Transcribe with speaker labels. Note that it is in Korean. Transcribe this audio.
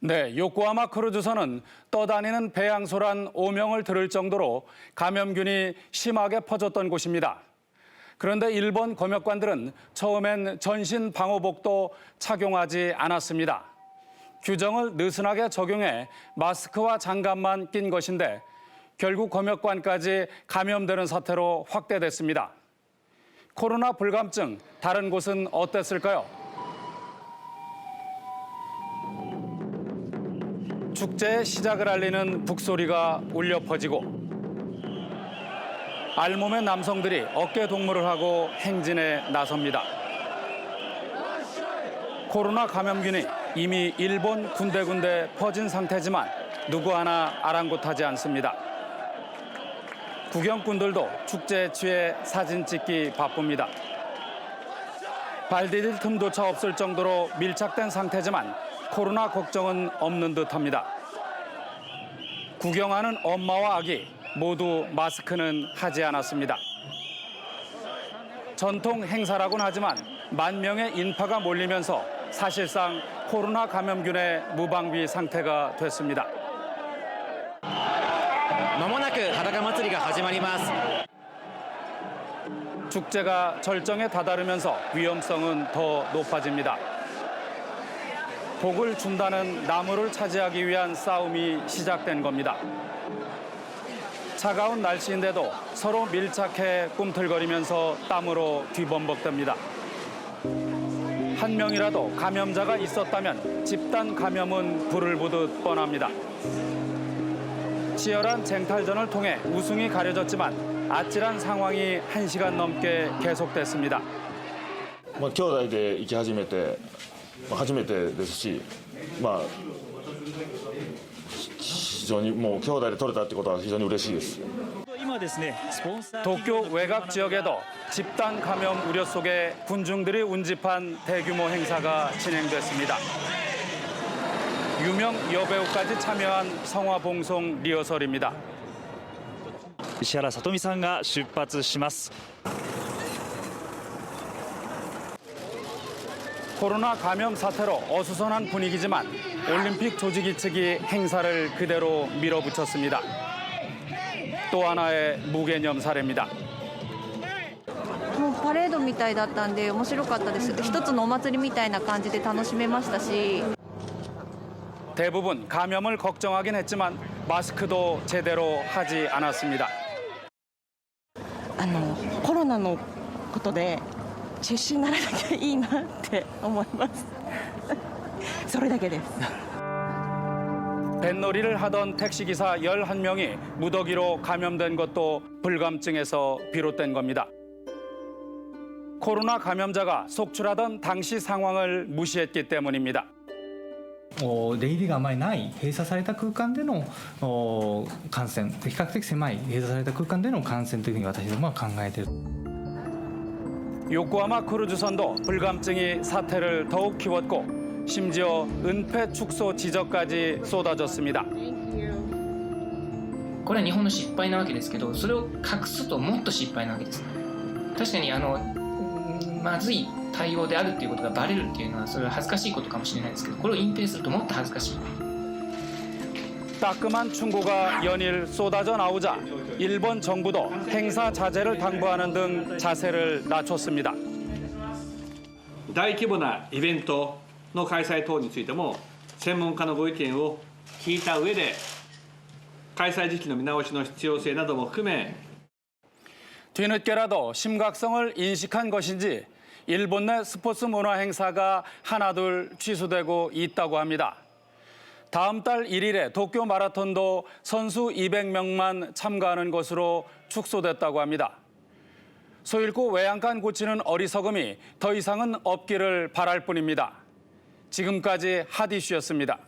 Speaker 1: 네, 요코하마 크루즈선은 떠다니는 배양소란 오명을 들을 정도로 감염균이 심하게 퍼졌던 곳입니다. 그런데 일본 검역관들은 처음엔 전신 방호복도 착용하지 않았습니다. 규정을 느슨하게 적용해 마스크와 장갑만 낀 것인데 결국 검역관까지 감염되는 사태로 확대됐습니다. 코로나 불감증 다른 곳은 어땠을까요? 축제의 시작을 알리는 북소리가 울려 퍼지고 알몸의 남성들이 어깨 동무를 하고 행진에 나섭니다. 코로나 감염균이 이미 일본 군데군데 퍼진 상태지만 누구 하나 아랑곳하지 않습니다. 구경꾼들도 축제에 취해 사진 찍기 바쁩니다. 발 디딜 틈조차 없을 정도로 밀착된 상태지만 코로나 걱정은 없는 듯합니다. 구경하는 엄마와 아기 모두 마스크는 하지 않았습니다. 전통 행사라고는 하지만 만 명의 인파가 몰리면서 사실상 코로나 감염균의 무방비 상태가 됐습니다.
Speaker 2: まもなく裸祭りが始まります
Speaker 1: 축제가 절정에 다다르면서 위험성은 더 높아집니다. 복을 준다는 나무를 차지하기 위한 싸움이 시작된 겁니다. 차가운 날씨인데도 서로 밀착해 꿈틀거리면서 땀으로 뒤범벅됩니다. 한 명이라도 감염자가 있었다면 집단 감염은 불을 보듯 뻔합니다. 치열한 쟁탈전을 통해 우승이 가려졌지만 아찔한 상황이 한시간 넘게 계속됐습니다.
Speaker 3: まあ、兄弟で行き始めて、まあ、初めてですし、まあ、ひ非常にもう兄弟で取れたってことは非常に嬉しいです。
Speaker 4: 今ですねスポンサー
Speaker 1: 도쿄 외곽 지역에도 집단 감염 우려 속에 군중들이 운집한 대규모 행사가 진행됐습니다. 유명 여배우까지 참여한 성화봉송 리허설입니다.
Speaker 4: 石原さとみさんが出発します
Speaker 1: 코로나 감염 사태로 어수선한 분위기지만 올림픽 조직위 측이 행사를 그대로 밀어붙였습니다. 또 하나의 무개념 사례입니다.
Speaker 5: もうパレードみたいだったんで面白かったです一つのお祭りみたいな感じで楽しめましたし
Speaker 1: 대부분 감염을 걱정하긴 했지만 마스크도 제대로 하지 않았습니다.
Speaker 6: あのコロナのことで中止にならなきゃいいなって思いますそれだけです
Speaker 1: 뱃놀이를 하던 택시기사 11명이 무더기로 감염된 것도 불감증에서 비롯된 겁니다. 코로나 감염자가 속출하던 당시 상황을 무시했기 때문입니다.
Speaker 7: お出入りがあまりない閉鎖された空間でのお感染比較的狭い閉鎖された空間での感染というふうに私どもは考えている
Speaker 1: 요코하마 크루즈선도 불감증이 사태를 더욱 키웠고 심지어 은폐 축소 지적까지 쏟아졌습니다.
Speaker 8: これは日本の失敗なわけですけどそれを隠すともっと失敗なわけです確かにあのうん まずい対応であるっていうことがバレるっていうのはそれは恥ずかしいことかもしれないですけどこれを隠蔽するともっと恥ずかしい
Speaker 1: 따끔한 충고가 연일 쏟아져 나오자 일본 정부도 행사 자제를 당부하는 등 자세를 낮췄습니다.
Speaker 9: 大規模なイベントの開催等についても専門家のご意見を聞いた上で開催時期の見直しの必要性なども含め
Speaker 1: 뒤늦게라도 심각성을 인식한 것인지 일본 내 스포츠 문화 행사가 하나둘 취소되고 있다고 합니다. 다음 달 1일에 도쿄 마라톤도 선수 200명만 참가하는 것으로 축소됐다고 합니다. 소잃고 외양간 고치는 어리석음이 더 이상은 없기를 바랄 뿐입니다. 지금까지 핫이슈였습니다.